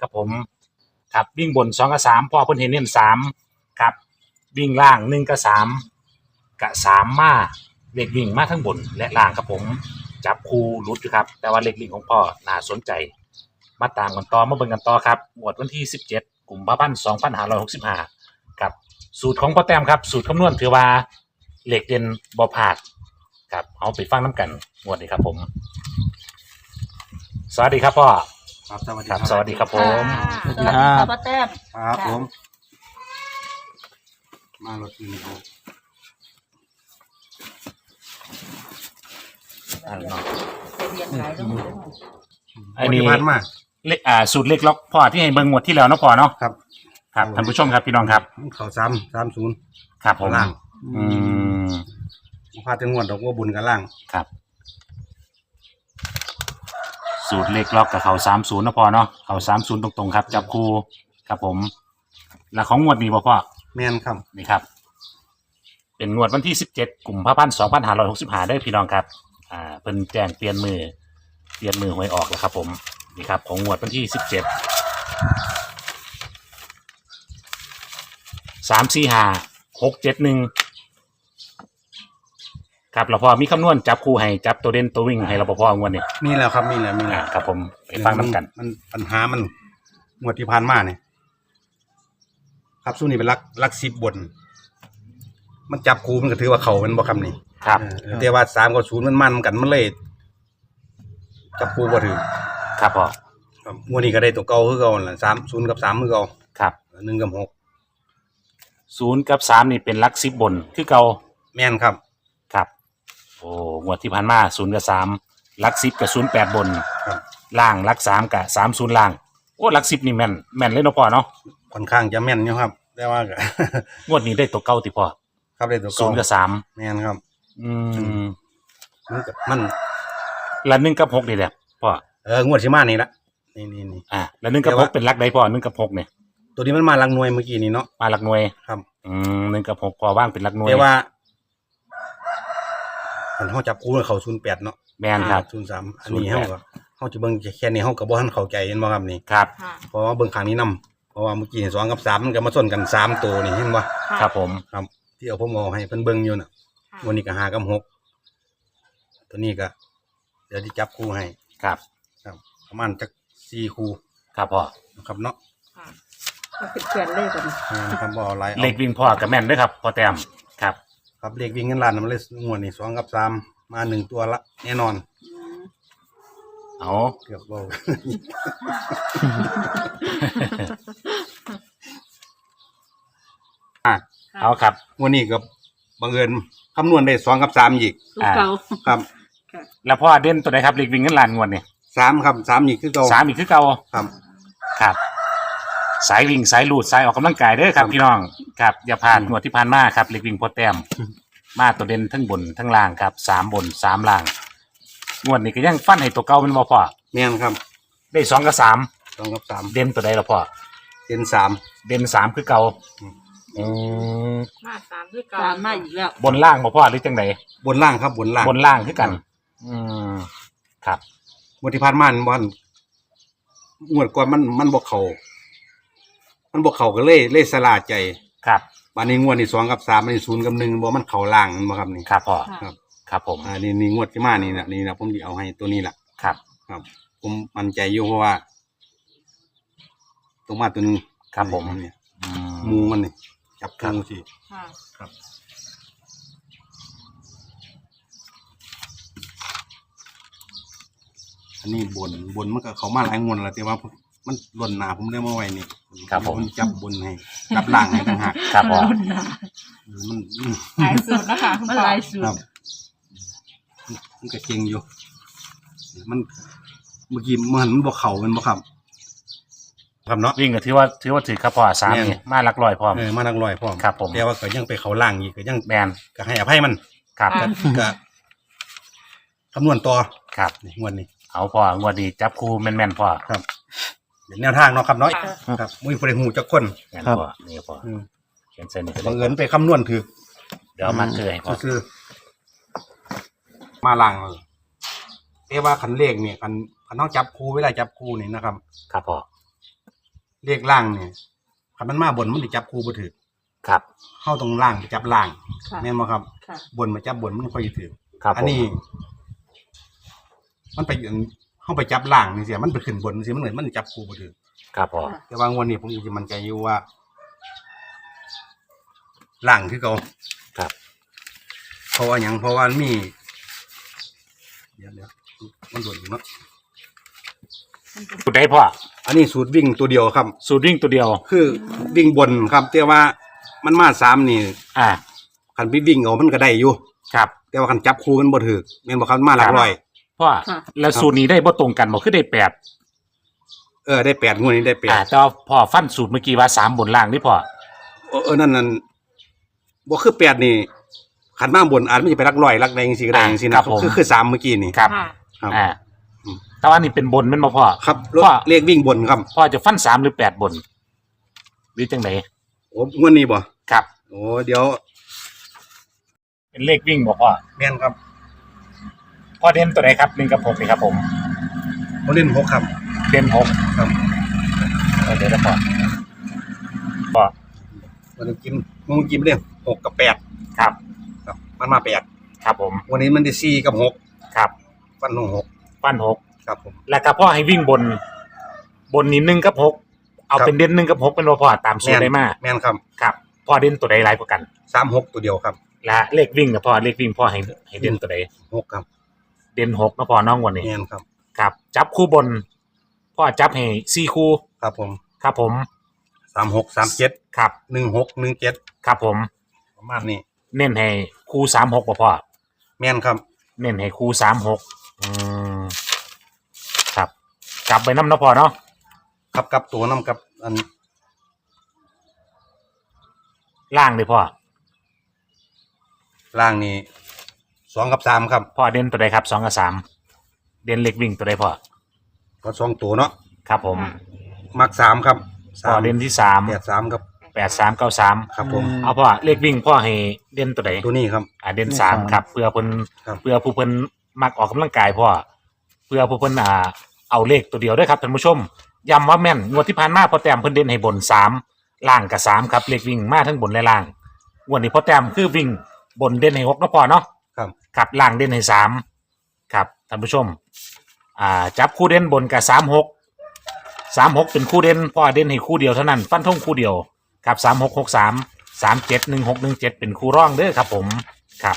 ครับผมครับวิ่งบนสองกับสามพ่อเพิ่นเห็นเน้นสามครับ วิ่งล่างหนึ่งกับสามกะสามมาเลขวิ่งมาทั้งบนและล่างครับผม จับคู่หลุดอยู่ครับ แต่ว่าเลขวิ่งของพ่อน่าสนใจ มาตามกันต่อมาเบิ่งกันต่อครับหมวดวันที่17กลุ่มภาพันธ์2565กับสูตรของพ่อแต้มครับ สูตรคำนวณถือว่าเหลขเด่นบ่พลาดครับเอาไปฟังน้ำกันงวดนี้ครับผม สวัสดีครับพ่อ ครับสวัสดีครับสวัสดีครับผม สวัสดีครับพ่อแต้ม ครับค่ะผม มารถนี่เอาอ่าเนาะไปเรียนขายต้องหมดเลยอันนี้ที่ผ่านมาเลขอ่าสูตรเลขล็อกพ่อที่ให้เบิ่งงวดที่แล้วเนาะพ่อเนาะครับครับท่านผู้ชมครับพี่น้องครับเขาซ้ำซ้ำศูนย์ครับผมล่างอืมพาดจังหวัดดอกว่าบุญกับล่าง ครับ สูตรเลขล็อกกับเขาสามศูนย์นะพ่อเนาะเขาสามศูนย์ตรงๆครับ จับคู่ครับผม แล้วของงวดนี้บ่พ่อแม่นครับนี่ครับ เป็นงวดวันที่สิบเจ็ดกลุ่มพระพันสองพันห้าร้อยหกสิบห้าได้อพี่น้องครับ อ่าเพิ่นแจ้งเปลี่ยนมือ เปลี่ยนมือหวยออกแล้วครับ ผมนี่ครับ ของงวดวันที่สิบเจ็ดสามสี่ห้าหกเจ็ดหนึ่ง ครับเราพอมีคำนวณจับคู่ให้จับตัวเด่นตัววิ่งให้เราพองวดนี้มีแล้วครับมีแล้วมีอ่าแล้วครับผมไปฟังน้ำกันมันปัญหามันงวดที่ผ่านมาเนี่ยครับสู้นี่เป็นลักลักสิบบน มันจับคูมันก็ถือว่าเขาเป็นบ่คำนี่ครับ เออแต่ว่าสามกับศูนย์มันมันกันมันเลยจับคูบ่ถือครับพ่อครับงวดนี้ก็ได้ตัวเก่าคือเก่านั่นล่ะสามศูนย์กับสามคือเก่าครับหนึ่งกับหกศูนย์กับสามนี่เป็นหลักสิบบนคือเก่าแม่นครับครับ โอ้งวดที่ผ่านมาศูนย์กับสามลักสิบกับศูนย์แปดบน ครับล่างลักสามกับสามศูนย์ล่าง โอ้ลักสิบนี่แม่นแม่นเลยเนาะพ่อเนาะค่อนข้างจะแม่นอยู่ครับ แต่ว่าก็ งวดนี้ได้ตัวเก่าติพ่อครับได้ตัวศูเก่านย์กับสามแม่นครับอืมมันก็มัน แล้วหนึ่งกับหกนี่แหละพ่อเอองวดสิมานี่ละนี่นี่นี่ อ่าแล้วหนึ่งกับแต่หว่ากเป็นลักใดพ่อหนึ่งกับหกเนี่ยตัวนี้มันมาลังหน่วยเมื่อกี้นี่เนาะมาลักหน่วยครับ อืมหนึ่งกับหกพอว่างเป็นลักหน่วยแต่ว่า อันเฮาจับคู่เขาศูนย์แปดเนาะแม่นครับ ศูนย์สามอัน08นี้เฮาก็เฮาจะเบิ่งแค่นี้เฮาก็บ่ทันเข้าใจเห็นบ่ครับนี่ครับ ค่ะ เพราะว่าเบิ่งข้างนี้นํเพราะว่าเมื่อกี้สองกับสามมันก็มาส้นกันสามตัวนี่เห็นบ่ค่ะครับผม ครับ ที่เอาผมเอาให้เพิ่นเบิ่งอยู่น่ะค่ะวันนี้ก็ห้ากับหกตัวนี้ก็เดี๋ยวที่จับคู่ให้ ครับ ครับ ประมาณจักสี่คู่ครับพ่อ นะครับเนาะค่ะก็เป็นเขียนเลขกันอ่านะครับบ่เอาหลายเอา เลขวิ่งพ่อกับแม่นเด้วยครับพ่อแต้มครับ ครับเลขวิ่งเงินล้านน่ะมันเลยงวดนี่สองกับสามมาหนึ่งตัวละ แน่นอนอืมเอาเกือบเบาอะเอาครับงวันนี้ก็บังเอิญคำนวณได้สองกับสามอีกลูกเก่าครับค่ะแล้วพ่อเด่นตัวไหนครับเลขวิ่งเงินล้านงวดเนี่ยสามครับสามอีกคือเก่าสามอีกคือเก่าครับ ครับ สายวิ่งสายลูดสายออกกำลังกายเด้อครับครับพี่น้องครับอย่าพลาดงวดที่ผ่านมาครับเลขวิ่งพอแต้มมาตัวเด่นทั้งบนทั้งล่างครับสามบนสามล่างงวดนี้ก็ยังฟันให้ตัวเก่าเป็นบ่พ่อแม่นครับได้สองกับสามสองกับสามเด่นตัวใดละพ่อเป็นสามเด่นสามคือเก่าอืมอืมมาสามคือเก่าสามมาอีกแล้วบนล่างบ่พ่อหรือจังไดบนล่างครับบนล่างบนล่างคือกัน อืมครับงวดที่ผ่านมามันบ่งวดก่อนมันมันบ่เข้า มันบ่เข้าก็เลยเลยสลาใจครับบัดนี้งวดนี่สองกับสามอันนี้ศูนย์กับหนึ่งบ่มันเข้าล่างแม่นบ่ครับนี่ ครับพ่อค่ะครับ ครับผมอ่านี่นี่งวดที่มานี่นะนี่นะผมจะเอาให้ตัวนี้แหละครับครับ ผมมั่นใจอยู่เพราะว่าตัวมาตัวหนึงครับผมเนี่ยอืหมูมมันนี่จับงูสิค่ะครับอันนี้บนบนมันก็เขามาหลายงวดแล้วแต่ว่าผมมันหล่นหนาผมได้มาไว้นี่ ครับผมจับบนให้จับล่างให้ต่างหากครับพ่อรุ่นหนามันมันหลายสูตรนะคะมันหลายสูตครัรบมันก็เก่งอยู่ มันเมื่อกี้มันมันบอกเขามันบอกครับครับเนาะ วิ่งก็ถือว่าถือว่าถือครับพ่อสามแม่นนี่มาหลักลอยพร้อม เออมานักลอยพร้อมครับผม แต่ว่าก็ยังไปเขาล่างอีกก็ยังแมนก็ให้อภัยมันครับก็ก็คำนวณต่อครับ นี่งวดนี้ เอาพ่องวดนี้จับคู่แม่นๆพ่อครับ เป็นแนวทางเนาะครับเนาะค่ะครับมุ้ยผู้ใดหูจักคนแม่นครับพ่อนี่พ่ออืมเขียนเส้นนี้ก็บังได้เอิญไปคำนวณถือเดี๋ยวเอามาเกยให้พ่อซื้อๆมาล่างเลยแต่ว่าคันเลขเนี่ยคันคันต้องจับคู่เวลาจับคู่นี่นะครับ ครับพ่อเรียกล่างเนี่ยคันมันมาบนมันจะจับคู่บ่ถือครับเข้าตรงล่างไปจับล่างค่ะแม่นบ่ครับ ค่ะ บนมาจับบนมันค่อยถือ ครับอันนี้มันไป เข้าไปจับล่างนี่เสียมันไปขึ้นบนสิมันเหมือนมันจับคู่บ่ถือครับพ่อแต่ว่างวันนี้ผมจะมั่นใจอยู่ว่าล่างคือเก่าครับเพราะว่าหยังเพราะว่ามันมีเดี๋ยวเดี๋ยวมันโดดอยู่เนาะสูตรใดพ่ออันนี้สูตรวิ่งตัวเดียวครับ สูตรวิ่งตัวเดียว คือวิ่งบนครับแต่ว่ามันมาสามนี่ อ่าคันไปวิ่งเอามันก็ได้อยู่ครับ แต่ว่าคันจับคู่มันบ่ถือแม่นบ่ครับมาหลักร้อย พ่อค่ะ แล้วสูตรนี้ได้บ่ตรงกันบ่คือได้แปดเออได้แปดงวดนี้ได้แปดอ่าแต่ว่าพ่อฟันสูตรเมื่อกี้ว่าสามบนล่างนี่พ่อเออเออนั่นนั่นบ่คือแปดนี่ขันมาบนอาจมันจะไปรักร้อยรักใดจังซี่ก็ได้จังซี่นะคือคือสามเมื่อกี้นี่ ครับ ค่ะ ครับ อ่าอืม แต่ว่านี่เป็นบนแมันบ่พ่อ ครับรถว่า เลขวิ่งบนครับพ่อจะฟันสามหรือแปดบนหรือจังไหนโอ้งวดนี้บ่ครับ โอ้เดี๋ยวเป็นเลขวิ่งบ่พ่อแม่นครับ พ่อเด่นตัวไหนครับหนึ่งกับหกนี่ครับผมผมเล่นหกครับ เด่นหกครับ เอาเดี๋ยวนะพ่อพ่อวันนี้กินมึงกินไปเรื่องหกกับแปดครับครับ มันมาแปดครับผมวันนี้มันได้สี่กับหกครับฟันลงหกฟันหกครับผม แล้วก็พ่อให้วิ่งบน บนนี่หนึ่งกับหกเอาครับเป็นเด่นหนึ่งกับหกเป็นบ่พ่อตามสูตรได้มาแม่นครับครับพ่อเด่นตัวใดหลายกว่ากันสามหกตัวเดียวครับ และเลขวิ่งกับพ่อเลขวิ่งพ่อให้ให้เด่นตัวใดหกครับ เด่นหกนะพ่อน้องวันนี้ แม่นครับ ครับ จับคู่บน พ่อจับให้สี่คู่ ครับผมครับผม สามหกสามเจ็ดครับ หนึ่งหกหนึ่งเจ็ดครับผม ประมาณนี้เน้นให้คู่สามหกบ่พ่อ แม่นครับ เน้นให้คู่สามหกอืมครับ กลับไปน้ำเนาะพ่อเนาะ ครับกับตัวน้ำกับอันล่างเลยพ่อล่างนี้ สองกับสามครับพ่อเด่นตัวใดครับสองกับสามเด่นเล็กวิ่งตัวใดพ่อก็สองตัวเนาะครับผมมักสามครับพ่อเด่นที่สามแปดสามครับแปดสามเก้าสามครับผมเอาพ่อเลขวิ่งพ่อให้เด่นตัวใดตัวนี้ครับอ่าเด่นสามครับเพื่อเพิ่นครับเพื่อผู้เพิ่นมักออกกำลังกายพ่อเพื่อผู้เพิ่นอ่าเอาเลขตัวเดียวด้วยครับท่านผู้ชมย้ำว่าแม่นงวดที่ผ่านมาพ่อแต้มเพิ่นเด่นให้บนสามล่างกับสามครับเลขวิ่งมาทั้งบนและล่างงวดนี้พ่อแต้มคือวิ่งบนเด่นให้หกเนาะพ่อเนาะ ครับ ครับล่างเด่นให้สามครับท่านผู้ชม อ่า จับคู่เด่นบนกับสามหกสามหกเป็นคู่เด่นพ่อเด่นให้คู่เดียวเท่านั้นฟันธงคู่เดียวครับสามหกหกสามสามเจ็ดหนึ่งหกหนึ่งเจ็ดเป็นคู่ร่องเด้อครับผมครับ